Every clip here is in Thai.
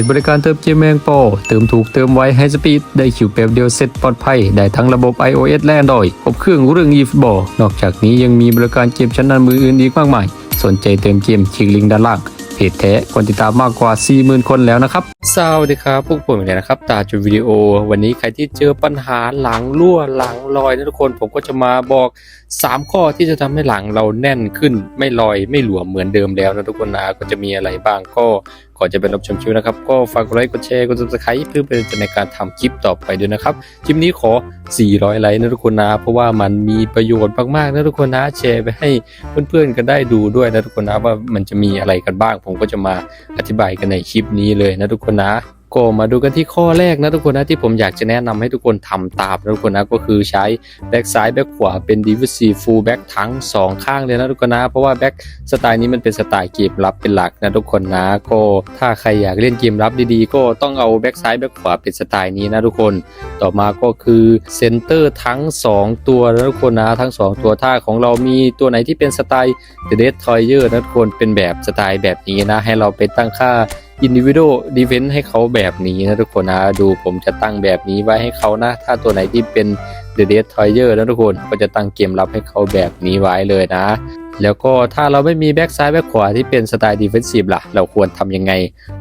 จบริการเติมเกมเมงปรเติมถูกเติมไวให้สปีดได้คิวแป๊บเดียวเสร็จปลอดภัย ได้ทั้งระบบ iOS และ Android ครบเครื่องเรื่อง e f b a l l นอกจากนี้ยังมีบริการเกมชั้นนำมืออื่นอีกมากมาย สนใจเติมเกมคลิกลิงก์ด้านล่างเพจแท้คนติดตามมากกว่า 40,000 คนแล้วนะครับ สวัสดีครับพวกผมเลยนะครับ ตาจุดวิดีโอ วันนี้ใครที่เจอปัญหาหลังรั่วหลังลอยนะทุกคนผมก็จะมาบอก 3 ข้อที่จะทำให้หลังเราแน่นขึ้นไม่ลอยไม่หลวมเหมือนเดิมแล้วนะทุกคนนะก็จะมีอะไรบ้างก็ก่อนจะไปรับชมคลิปนะครับ ก็ฝากกดไลค์กดแชร์กด subscribe เพื่อเป็นใจในการทำคลิปต่อไปด้วยนะครับคลิปนี้ขอ 400 ไลค์นะทุกคนนะเพราะว่ามันมีประโยชน์มากๆนะทุกคนนะแชร์ไปให้เพื่อนๆกันได้ดูด้วยนะทุกคนนะว่ามันจะมีอะไรกันบ้าง ผมก็จะมาอธิบายกันในคลิปนี้เลยนะทุกคนนะก็มาดูกันที่ข้อแรกนะทุกคนนะที่ผมอยากจะแนะนำให้ทุกคนทำตามนะทุกคนนะก็คือใช้แบ็กซ้ายแบ็กขวาเป็น defensive full back ทั้ง 2 ข้างเลยนะทุกคนนะ เพราะว่าแบ็กสไตล์นี้มันเป็นสไตล์เกมรับเป็นหลักนะทุกคนนะก็ถ้าใครอยากเล่นเกมรับดีๆ ก็ต้องเอาแบ็กซ้ายแบ็กขวาเป็นสไตล์นี้นะทุกคน ต่อมาก็คือเซนเตอร์ทั้ง 2 ตัวนะทุกคนนะทั้ง 2 ตัวถ้าของเรามีตัวไหนที่เป็นสไตล์ The Dead Toyer นะทุกคนเป็นแบบสไตล์แบบนี้นะให้เราไปตั้งค่า individual defense ให้เขาแบบนี้นะทุกคนนะ ดูผมจะตั้งแบบนี้ไว้ให้เขานะ ถ้าตัวไหนที่เป็น The Dead Toyer นะทุกคนก็จะตั้งเกมรับให้เขาแบบนี้ไว้เลยนะ แล้วก็ถ้าเราไม่มีแบ็กซ้ายแบ็กขวาที่เป็นสไตล์ defensive ล่ะ เราควรทำยังไง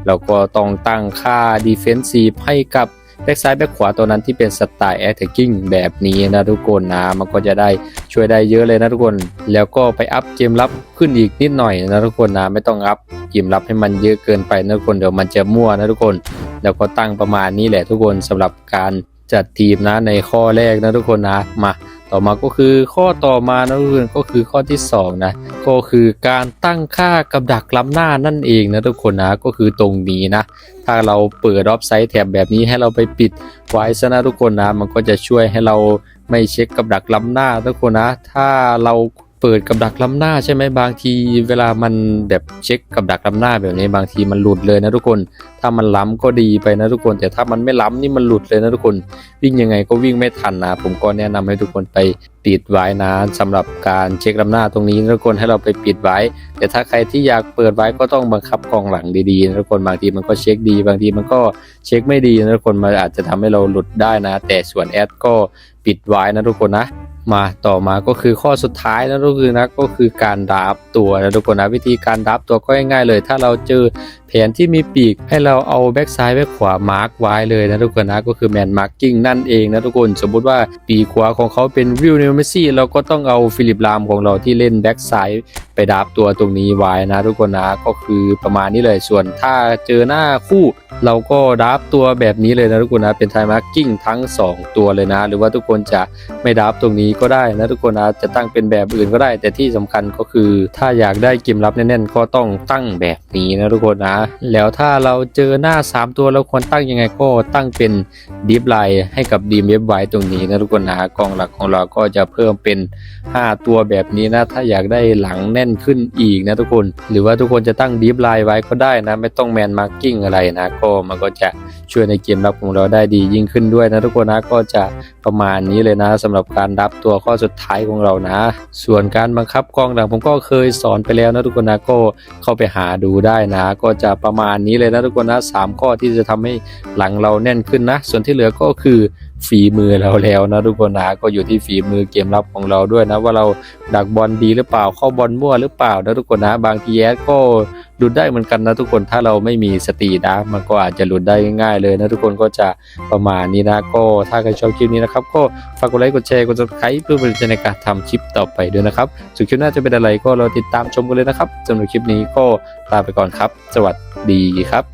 เราก็ต้องตั้งค่า defensive ให้กับแบ็กซ้ายแบ็กขวาตัวนั้นที่เป็นสไตล์ attacking แบบนี้นะทุกคนนะ มันก็จะได้ ช่วยได้เยอะเลยนะทุกคน แล้วก็ไปอัพเกมรับขึ้นอีกนิดหน่อยนะทุกคนนะไม่ต้องอัพเกมรับให้มันเยอะเกินไปนะทุกคนเดี๋ยวมันจะมั่วนะทุกคน แล้วก็ตั้งประมาณนี้แหละทุกคนสำหรับการจัดทีมนะในข้อแรกนะทุกคนนะมาต่อมาก็คือข้อต่อมานะทุกคนก็คือข้อที่สองนะก็คือการตั้งค่ากับดักล้ำหน้านั่นเองนะทุกคนนะก็คือตรงนี้นะ ถ้าเราเปิดออฟไซต์แถบแบบนี้ให้เราไปปิดไว้ซะนะทุกคนนะ มันก็จะช่วยให้เรา ไม่เช็คกับดักล้ำหน้าทุกคนนะ ถ้าเราเปิดกับดักล้ำหน้าใช่ไหมบางทีเวลามันแบบเช็คกับดักล้ำหน้าแบบนี้บางทีมันหลุดเลยนะทุกคน ถ้ามันล้ำก็ดีไปนะทุกคน แต่ถ้ามันไม่ล้ำนี่มันหลุดเลยนะทุกคน วิ่งยังไงก็วิ่งไม่ทันนะผมก็แนะนำให้ทุกคนไป ปิดไว้นะสำหรับการเช็คลำหน้าตรงนี้นะทุกคนให้เราไปปิดไว้ แต่ถ้าใครที่อยากเปิดไว้ก็ต้องบังคับกองหลังดีๆนะทุกคนบางทีมันก็เช็คดี บางทีมันก็เช็คไม่ดีนะทุกคนมันอาจจะทำให้เราหลุดได้นะ แต่ส่วนแอดก็ปิดไว้นะทุกคนนะมาต่อมาก็คือข้อสุดท้ายนะทุกคนนะก็คือการดับตัวนะทุกคนนะวิธีการดับตัวก็ง่ายๆเลย ถ้าเราเจอแผนที่มีปีกให้เราเอาแบ็กซ้ายแบ็กขวามาร์กไว้เลยนะทุกคนนะก็คือแมนมาร์กิ้งนั่นเองนะทุกคน สมมุติว่าปีกขวาของเขาเป็นวิลเนเมสซี่เราก็ต้องเอาฟิลิปลามของเราที่เล่นแบ็กซ้ายไปดับตัวตรงนี้ไว้นะทุกคนนะก็คือประมาณนี้เลยส่วนถ้าเจอหน้าคู่เราก็ดับตัวแบบนี้เลยนะทุกคนนะเป็นไทม์มาร์กิ้งทั้ง 2 ตัวเลยนะ หรือว่าทุกคนจะไม่ดับตรงนี้ก็ได้นะทุกคนนะจะตั้งเป็นแบบอื่นก็ได้ แต่ที่สำคัญก็คือ ถ้าอยากได้เกมรับแน่นๆก็ต้องตั้งแบบนี้นะทุกคนนะ แล้วถ้าเราเจอหน้า 3 ตัวเราควรตั้งยังไงก็ตั้งเป็นดิฟไลน์ให้กับดีมเว็บไว้ตรงนี้นะทุกคนนะกองหลักของเราก็จะเพิ่มเป็น 5 ตัวแบบนี้นะ ถ้าอยากได้หลังแน่นขึ้นอีกนะทุกคน หรือว่าทุกคนจะตั้งดีฟไลน์ไว้ก็ได้นะ ไม่ต้องแมนมาร์กิ้งอะไรนะก็มันก็จะช่วยในเกมรับของเราได้ดียิ่งขึ้นด้วยนะทุกคนนะก็จะประมาณนี้เลยนะสำหรับการรับตัวข้อสุดท้ายของเรานะ ส่วนการบังคับกองหลังผมก็เคยสอนไปแล้วนะทุกคนนะก็เข้าไปหาดูได้นะ ก็จะประมาณนี้เลยนะทุกคนนะสามข้อที่จะทำให้หลังเราแน่นขึ้นนะ ส่วนที่เหลือก็คือ ฝีมือเราแล้วนะทุกคนนะก็อยู่ที่ฝีมือเกมรับของเราด้วยนะ ว่าเราดักบอลดีหรือเปล่าเข้าบอลมั่วหรือเปล่านะทุกคนนะบางทีแอดก็หลุดได้เหมือนกันนะทุกคนถ้าเราไม่มีสตินะ มันก็อาจจะหลุดได้ง่ายๆเลยนะทุกคนก็จะประมาณนี้นะ ก็ถ้าใครชอบคลิปนี้นะครับ ก็ฝากกดไลค์กดแชร์กด subscribe เพื่อเป็นกำลังใจในการทำคลิปต่อไปด้วยนะครับส่วนคลิปหน้าจะเป็นอะไรก็เราติดตามชมกันเลยนะครับสำหรับคลิปนี้ก็ลาไปก่อนครับ สวัสดีครับ